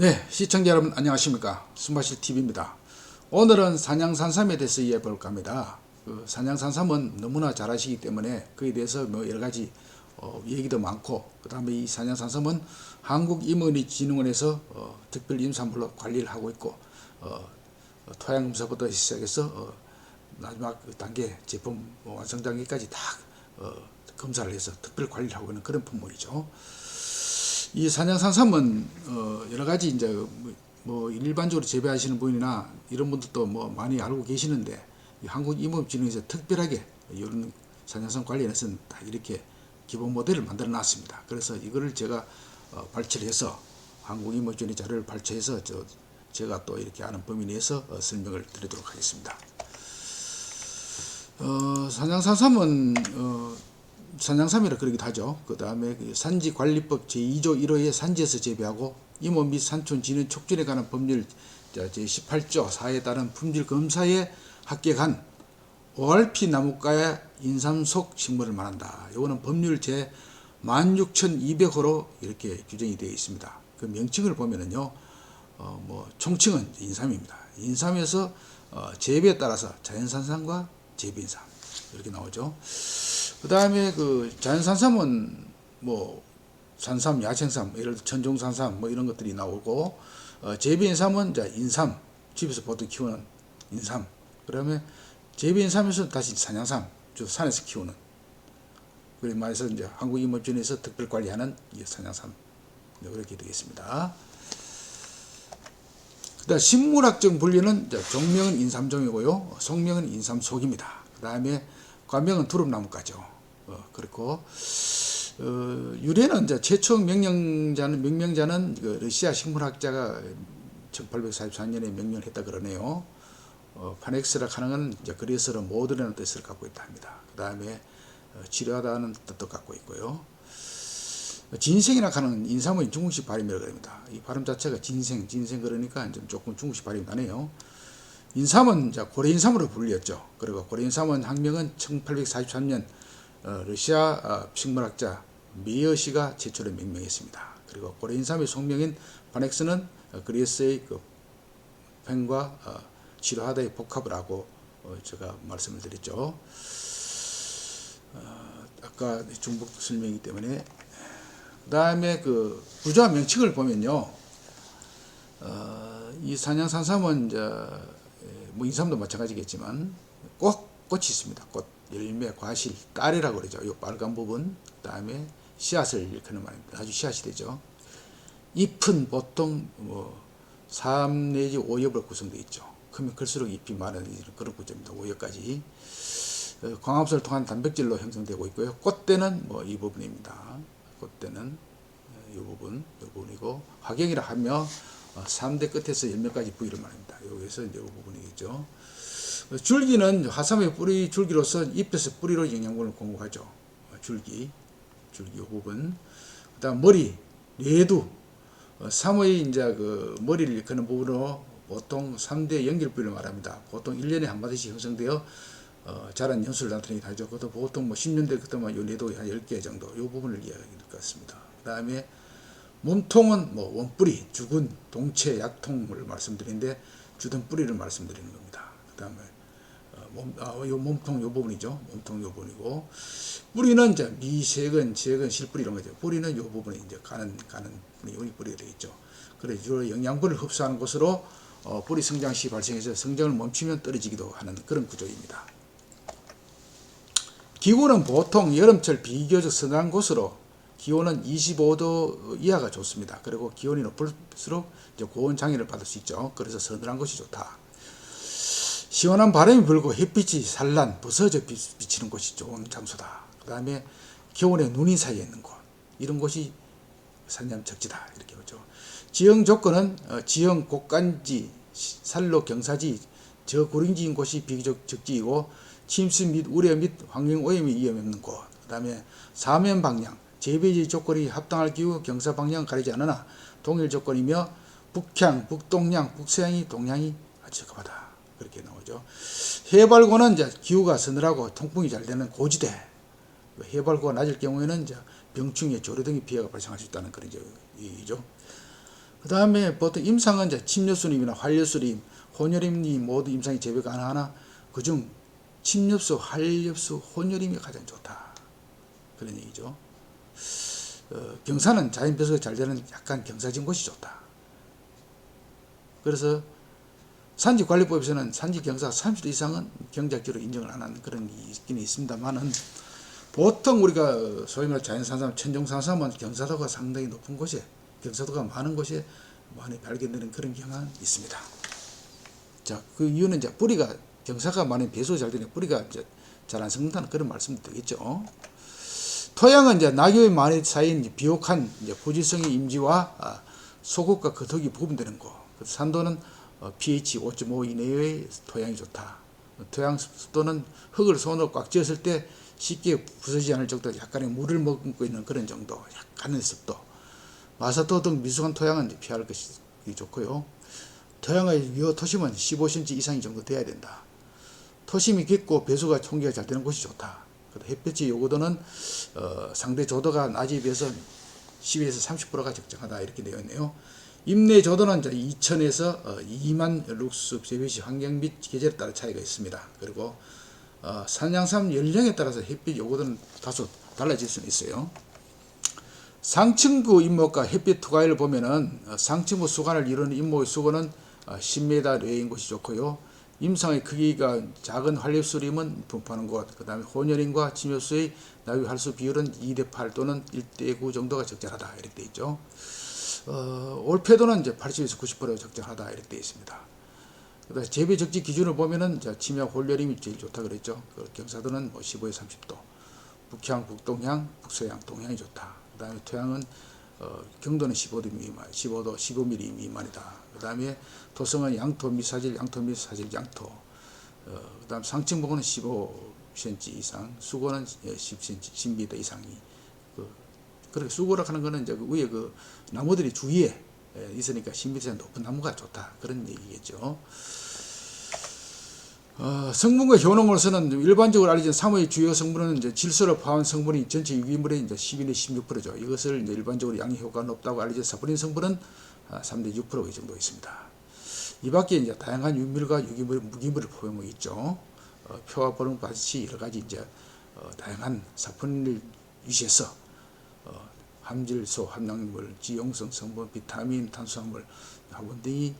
네, 시청자 여러분 안녕하십니까? 숨마실 TV입니다. 오늘은 산양산삼에 대해서 이해해 볼까 합니다. 그 산양산삼은 너무나 잘 아시기 때문에 그에 대해서 뭐 여러 가지 어, 얘기도 많고 그 다음에 이 산양산삼은 한국임원진흥원에서 어, 특별 임산물로 관리를 하고 있고 어, 어, 토양검사부터 시작해서 어, 마지막 그 단계 제품 완성 단계까지 다 어, 검사를 해서 특별 관리를 하고 있는 그런 품목이죠. 이 산양산삼은 어 여러 가지 이제 뭐- 뭐 일반적으로 재배하시는 분이나 이런 분들도 뭐 많이 알고 계시는데 이 한국임업진흥에서 특별하게 이런 산양산 관련해서는 다 이렇게 기본 모델을 만들어 놨습니다. 그래서 이거를 제가 어 발췌를 해서 한국임업진흥 자료를 발췌해서 저 제가 또 이렇게 아는 범위 내에서 어 설명을 드리도록 하겠습니다. 어, 산양산삼은 어, 산양삼이라 그러기도 하죠. 그 다음에 산지관리법 제2조 1호의 산지에서 재배하고 임원 및 산촌 진흥 촉진에 관한 법률 제18조 4에 따른 품질 검사에 합격한 ORP 나무가의 인삼속 식물을 말한다. 이거는 법률 제 16,200호로 이렇게 규정이 되어 있습니다. 그 명칭을 보면은요, 어, 뭐 총칭은 인삼입니다. 인삼에서 어, 재배에 따라서 자연산삼과 재배인삼 이렇게 나오죠. 그 다음에 그 자연산삼은 뭐 산삼, 야생삼, 예를 들어 천종산삼 뭐 이런 것들이 나오고 어, 재배인삼은 이제 인삼 집에서 보통 키우는 인삼. 그다음에 재배인삼에서 다시 산양삼, 저 산에서 키우는. 그래 말해서 이제 한국임업진에서 특별 관리하는 이 산양삼 네, 그렇게 되겠습니다. 그다음 식물학적 분류는 종명은 인삼종이고요, 속명은 인삼속입니다. 그다음에 과명은 두릅나무가죠. 어, 그렇고 어, 유래는 이제 최초 명령자는 명명자는 그 러시아 식물학자가 1844년에 명명을 했다 그러네요. 어, 파넥스라 하는 건 이제 그리스어로 모드라는 뜻을 갖고 있다 합니다. 그 다음에 어, 치료하다는 뜻도 갖고 있고요. 진생이라 하는 인삼의 중국식 발음이라고 합니다. 이 발음 자체가 진생, 진생 그러니까 좀 조금 중국식 발음이 나네요. 인삼은 고래인삼으로 불렸죠. 그리고 고래인삼은 학명은 1843년 어, 러시아 어, 식물학자 미어 씨가 최초로 명명했습니다. 그리고 고래인삼의 속명인 파넥스는 어, 그리스의 그 펜과 어, 치료하다의 복합을 하고 어, 제가 말씀을 드렸죠. 어, 아까 중복 설명이기 때문에 그 다음에 그 부자 명칭을 보면요. 어, 이 산양산삼은 이제 예, 뭐 인삼도 마찬가지겠지만 꽃 꽃이 있습니다. 꽃 열매 과실 딸이라고 그러죠. 이 빨간 부분 그 다음에 씨앗을 일으키는 말입니다. 아주 씨앗이 되죠. 잎은 보통 뭐 3 내지 5엽으로 구성되어 있죠. 크면 클수록 잎이 많은 그런 구조입니다. 5엽까지. 어, 광합성을 통한 단백질로 형성되고 있고요. 꽃대는 뭐 이 부분입니다. 꽃대는 이 부분, 이 부분이고 화경이라 어, 3대 끝에서 열매까지 부위를 말합니다. 여기서 이제 이 부분이겠죠. 어, 줄기는 화삼의 뿌리 줄기로서 잎에서 뿌리로 영양분을 공급하죠. 어, 줄기, 줄기 이 부분. 그 다음 머리, 뇌두. 어, 삼의 이제 그 머리를 일으키는 부분으로 보통 3대 연결 부위를 말합니다. 보통 1년에 한 마디씩 형성되어 어, 자란 연수를 나타내긴 하죠. 그것도 보통 뭐 10년대 그때만 요 뇌도 한 10개 정도 요 부분을 이야기할 것 같습니다. 그 다음에 몸통은 뭐 원뿌리, 주근, 동체, 약통을 말씀드리는데 주든 뿌리를 말씀드리는 겁니다. 그 다음에 어, 몸, 아, 요 몸통 요 부분이죠. 몸통 요 부분이고 뿌리는 이제 미세근, 재근, 실뿌리 이런 거죠. 뿌리는 요 부분이 이제 가는 가는 뿌리, 뿌리가 되겠죠. 그래 주로 영양분을 흡수하는 곳으로 어, 뿌리 성장 시 발생해서 성장을 멈추면 떨어지기도 하는 그런 구조입니다. 기온은 보통 여름철 비교적 서늘한 곳으로 기온은 25도 이하가 좋습니다. 그리고 기온이 높을수록 이제 고온 장애를 받을 수 있죠. 그래서 서늘한 곳이 좋다. 시원한 바람이 불고 햇빛이 산란, 부서져 비- 비치는 곳이 좋은 장소다. 그 다음에 겨울에 눈이 쌓여 있는 곳. 이런 곳이 산염 적지다. 이렇게 보죠. 지형 조건은 어, 지형 곡간지, 시- 산로 경사지, 저구릉지인 곳이 비교적 적지이고 침수 및 우려 및 환경 오염이 위험이 없는 곳. 그 다음에 사면 방향, 재배지 조건이 합당할 기후 경사 방향 가리지 않으나 동일 조건이며 북향, 북동향, 북서향이 동향이 적합하다. 그렇게 나오죠. 해발고는 이제 기후가 서늘하고 통풍이 잘 되는 고지대. 해발고가 낮을 경우에는 이제 병충해, 조류 등의 피해가 발생할 수 있다는 그런 얘기죠. 그 다음에 보통 임상은 이제 침엽수림이나 활엽수림, 혼혈임이 모두 임상이 재배 가능하나 그중 침엽수, 활엽수, 혼혈임이 가장 좋다. 그런 얘기죠. 어, 경사는 자연 배수가 잘 되는 약간 경사진 곳이 좋다. 그래서 산지 관리법에서는 산지 경사 30도 이상은 경작지로 인정을 안 하는 그런 게 있긴 있습니다만은 보통 우리가 소위 말해 자연산삼, 천종산삼은 경사도가 상당히 높은 곳에 경사도가 많은 곳에 많이 발견되는 그런 경향은 있습니다. 자, 그 이유는 이제 뿌리가 경사가 많은 배수가 잘 되는 뿌리가 이제 잘안 썩는다는 그런 말씀도 되겠죠. 토양은 이제 낙엽이 많이 쌓인 이제 비옥한 이제 부지성의 임지와 아, 소국과 거덕이 부분되는 곳. 산도는 어, pH 5.5 이내의 토양이 좋다. 토양 습도는 흙을 손으로 꽉 쥐었을 때 쉽게 부서지지 않을 정도 약간의 물을 머금고 있는 그런 정도, 약간의 습도. 마사토 등 미숙한 토양은 피할 것이 좋고요. 토양의 위호 토심은 15cm 이상이 정도 돼야 된다. 토심이 깊고 배수가 총기가 잘 되는 곳이 좋다. 햇볕의 요구도는 어, 상대 조도가 낮에 비해서 12에서 30%가 적정하다 이렇게 되어 있네요. 임내 조도는 이제 2천에서 어, 2만 룩스 재배시 환경 및 계절에 따라 차이가 있습니다. 그리고 어, 산양삼 연령에 따라서 햇빛 요구도는 다소 달라질 수는 있어요. 상층부 임목과 햇빛 투과율을 보면은 어, 상층부 수간을 이루는 임목의 수건은 어, 10m 내인 곳이 좋고요. 임상의 크기가 작은 활립수림은 분포하는 곳, 그 다음에 혼혈임과 침엽수의 나위 활수 비율은 2대 8 또는 1대 9 정도가 적절하다 이렇게 되어 있죠. 어, 올패도는 이제 80에서 90% 적정하다 이렇게 되어 있습니다. 그다음 재배 적지 기준을 보면은 자, 침약 혼혈임이 제일 좋다 그랬죠. 그 경사도는 뭐 15에서 30도, 북향, 북동향, 북서향, 동향이 좋다. 그다음에 토양은 어, 경도는 15도 미만, 15도, 15mm 미만이다. 그 다음에 토성은 양토 미사질, 양토 미사질, 양토. 어, 그 다음 상층부근은 15cm 이상, 수고는 10cm, 10m 이상이. 그, 그렇게 수고라 하는 거는 이제 그 위에 그 나무들이 주위에 예, 있으니까 10m 이상 높은 나무가 좋다. 그런 얘기겠죠. 어, 성분과 효능으로서는 일반적으로 알려진 사모의 주요 성분은 이제 질소를 포함한 성분이 전체 유기물의 이제 11에 16%죠. 이것을 이제 일반적으로 양이 효과가 높다고 알려진 사포닌 성분은 아, 3대 6%이 정도 있습니다. 이 밖에 이제 다양한 유물과 유기물, 무기물을 포함하고 있죠. 어, 표와 보름 같이 여러 가지 이제 어, 다양한 사포닌을 유지해서 어, 함질소, 함량물, 지용성 성분, 비타민, 탄수화물, 화분 등이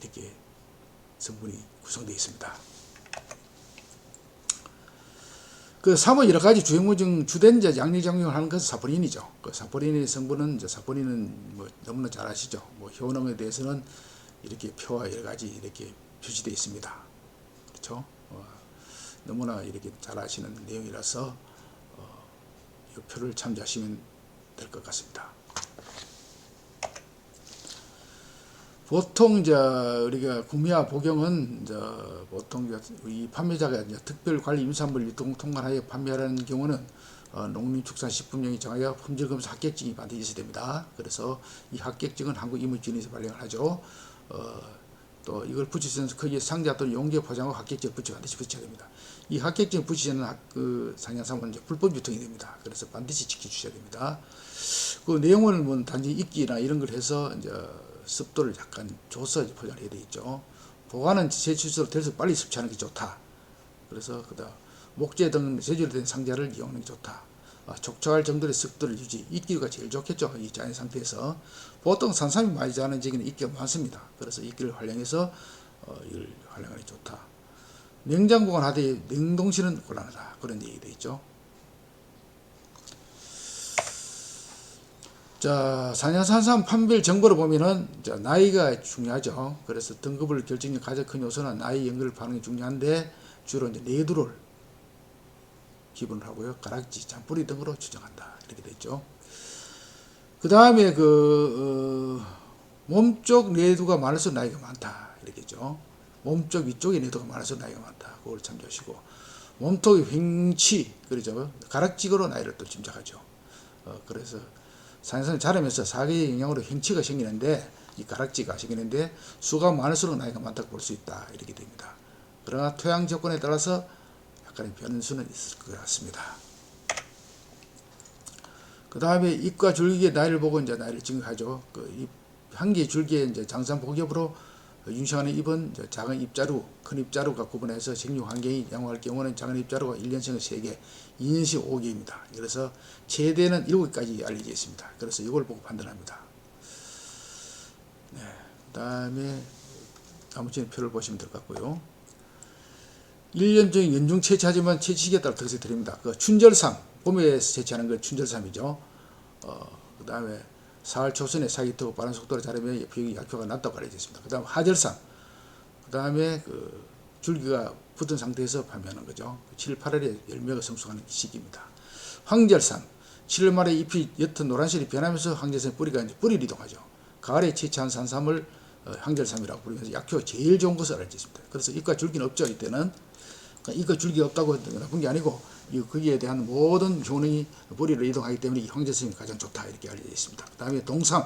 이렇게 성분이 구성되어 있습니다. 그 사모 여러 가지 주행물 중 주된 이제 양리 작용을 하는 것은 사포닌이죠. 그 사포닌의 성분은 이제 사포닌은 뭐 너무나 잘 아시죠. 뭐 효능에 대해서는 이렇게 표와 여러 가지 이렇게 표시되어 있습니다. 그렇죠? 어, 너무나 이렇게 잘 아시는 내용이라서 어, 이 표를 참조하시면 될 것 같습니다. 보통 이제 우리가 구매와 복용은 이제 보통 이 판매자가 이제 특별 관리 임산물 유통 통관하여 판매하는 경우는 어, 농림축산식품령이 정하여 품질검사 합격증이 반드시 있어야 됩니다. 그래서 이 합격증은 한국이물진에서 발령을 하죠. 어, 또 이걸 붙이시는 거기에 상자 또는 용기에 포장하고 합격증 붙여 반드시 붙여야 됩니다. 이 합격증 붙이시는 학- 그 상향상은 이제 불법 유통이 됩니다. 그래서 반드시 지켜주셔야 됩니다. 그 내용을 뭐 단지 읽기나 이런 걸 해서 이제 습도를 약간 줘서 포장을 해야 되겠죠. 보관은 제출서로 될수록 빨리 섭취하는 게 좋다. 그래서 그다 목재 등 재질된 상자를 이용하는 게 좋다. 아, 촉촉할 정도의 습도를 유지, 입기가 제일 좋겠죠. 이 자연 상태에서 보통 산삼이 많이 자라는 지역에는 입기가 많습니다. 그래서 입기를 활용해서 어, 이걸 활용하는 게 좋다. 냉장 보관하되 냉동실은 곤란하다. 그런 얘기도 있죠. 자, 산양산삼 판별 정보를 보면은 자, 나이가 중요하죠. 그래서 등급을 결정하는 가장 큰 요소는 나이 연결 반응이 중요한데 주로 이제 내두를 기본으로 하고요. 가락지, 잔뿌리 등으로 추정한다. 이렇게 됐죠. 그 다음에 그 어, 몸쪽 내두가 많을수록 나이가 많다. 이렇게죠. 몸쪽 위쪽에 내두가 많을수록 나이가 많다. 그걸 참조하시고 몸통의 횡치, 그러죠. 가락지거로 나이를 또 짐작하죠. 어, 그래서 산성을 자라면서 사계의 영향으로 횡치가 생기는데 이 가락지가 생기는데 수가 많을수록 나이가 많다고 볼 수 있다 이렇게 됩니다. 그러나 토양 조건에 따라서 약간의 변수는 있을 것 같습니다. 그 다음에 잎과 줄기의 나이를 보고 이제 나이를 증명하죠. 그 잎, 한개 줄기에 이제 장산 복엽으로 윤시간의 잎은 이제 작은 잎자루, 큰 잎자루가 구분해서 생육 환경이 양호할 경우는 작은 잎자루가 1년생은 3개, 2년씩 5개입니다. 그래서 최대는 7개까지 알려져 있습니다. 그래서 이걸 보고 판단합니다. 네, 그 다음에 나머지는 표를 보시면 될 것 같고요. 1년 중 연중 채취하지만 채취 시기에 따라 특색 드립니다. 그 춘절삼, 봄에 채취하는 걸 춘절삼이죠. 어, 그 다음에 사월 초순에 사기 트고 빠른 속도로 자라면 비용이 약효가 낮다고 알려져 있습니다. 그 다음 하절삼, 그 다음에 그 줄기가 붙은 상태에서 판매하는 거죠. 7, 8월에 열매가 성숙하는 시기입니다. 황절삼, 7월 말에 잎이 옅은 노란색이 변하면서 황절삼 뿌리가 이제 뿌리를 이동하죠. 가을에 채취한 산삼을 어, 황절삼이라고 부르면서 약효 제일 좋은 것을 알려져 있습니다. 그래서 잎과 줄기는 없죠. 이때는 그러니까 잎과 줄기가 없다고 나쁜 게 아니고 이 거기에 대한 모든 효능이 뿌리로 이동하기 때문에 이 황제삼이 가장 좋다 이렇게 알려져 있습니다. 그 다음에 동삼,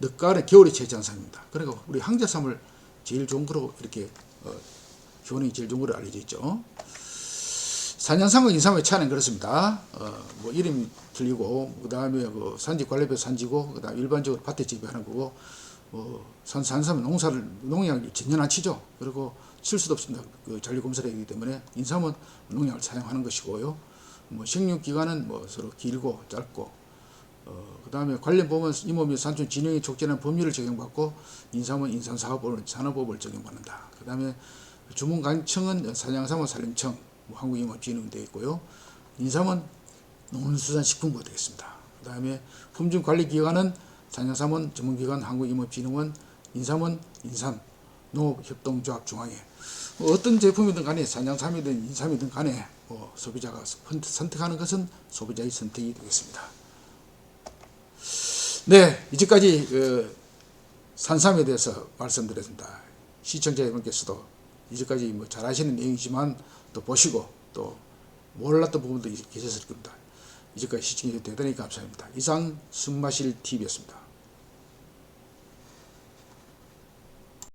늦가을에 겨울에 채취한 삼입니다. 그러니까 우리 황제삼을 제일 좋은 거로 이렇게 어, 효능이 제일 좋은 거로 알려져 있죠. 산양삼과 인삼의 차는 그렇습니다. 어, 뭐 이름이 틀리고 그 다음에 그 산지 관리별 산지고 그 다음 일반적으로 밭에 재배하는 거고 어, 산 산삼은 농사를 농약을 전혀 안 치죠. 그리고 칠 수도 없습니다. 그 잔류 검사이기 때문에 인삼은 농약을 사용하는 것이고요. 뭐 생육 기간은 뭐 서로 길고 짧고 어, 그 다음에 관련 법은 임업이 산촌 진영에 촉진하는 법률을 적용받고 인삼은 인삼사업을 산업법을 적용받는다. 그 다음에 주문 관청은 산양삼은 산림청, 뭐 한국임업진흥 되어 있고요. 인삼은 농林수산식품부가 되겠습니다. 그 다음에 품질 관리 기관은 산양삼은 전문기관 한국임업진흥원, 인삼은 인삼 농업협동조합 중앙회. 뭐 어떤 제품이든 간에 산양삼이든 인삼이든 간에 뭐 소비자가 선- 선택하는 것은 소비자의 선택이 되겠습니다. 네, 이제까지 그 산삼에 대해서 말씀드렸습니다. 시청자 여러분께서도 이제까지 뭐 잘 아시는 내용이지만 또 보시고 또 몰랐던 부분도 계셨을 겁니다. 이제까지 시청해 주셔서 대단히 감사합니다. 이상 숨마실 TV였습니다.